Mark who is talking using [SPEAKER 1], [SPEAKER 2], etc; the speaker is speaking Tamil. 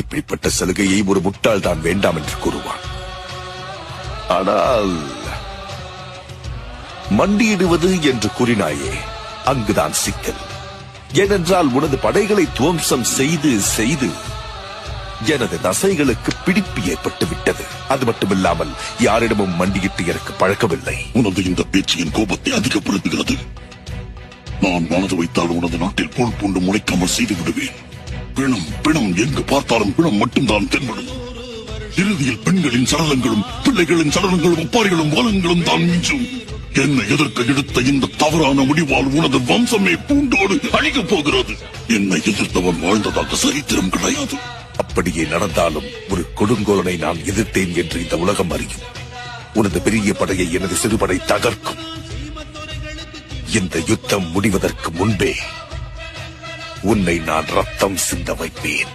[SPEAKER 1] இப்படிப்பட்ட சலுகையை ஒரு முட்டாள் தான் வேண்டாம் என்று கூறுவான். ஆனால் மண்டியிடுவது என்று கூறினாயே அங்குதான் சிக்கல். ஏனென்றால் உனது படைகளை துவம்சம் செய்து செய்து எனது தசைகளுக்கு பிடிப்பு ஏற்பட்டு விட்டது அது மட்டுமில்லாமல் யாரிடமும் மண்டியிட்டு எனக்கு பழக்கமில்லை
[SPEAKER 2] உனது இந்த பேச்சு என் கோபத்தை அதிகப்படுத்துகிறது. நான் மனது வைத்தால் உனது நாட்டில் போல் பூண்டு முளைக்காமல் செய்து விடுவேன். பிணம் பிணம் எங்கு பார்த்தாலும் பிணம் மட்டும்தான் தென்படும். இறுதியில் பெண்களின் சடலங்களும் பிள்ளைகளின் சடலங்களும் ஒப்பாரிகளும் வாலங்களும் தான் மிஞ்சும். என்னை எதிர்க்க எடுத்த இந்த தவறான முடிவால் உனது வம்சமே பூண்டோடு அழிக்கப் போகிறது. என்னை எதிர்த்தவன் வாழ்ந்ததாக சரித்திரம் கிடையாது.
[SPEAKER 1] அப்படியே நடந்தாலும் ஒரு கொடுங்கோலனை நான் எதிர்த்தேன் என்று இந்த உலகம் அறியும். உனது பெரிய படையை எனது சிறுபடை தகர்க்கும். இந்த யுத்தம் முடிவதற்கு முன்பே உன்னை நான் ரத்தம் சிந்த வைப்பேன்.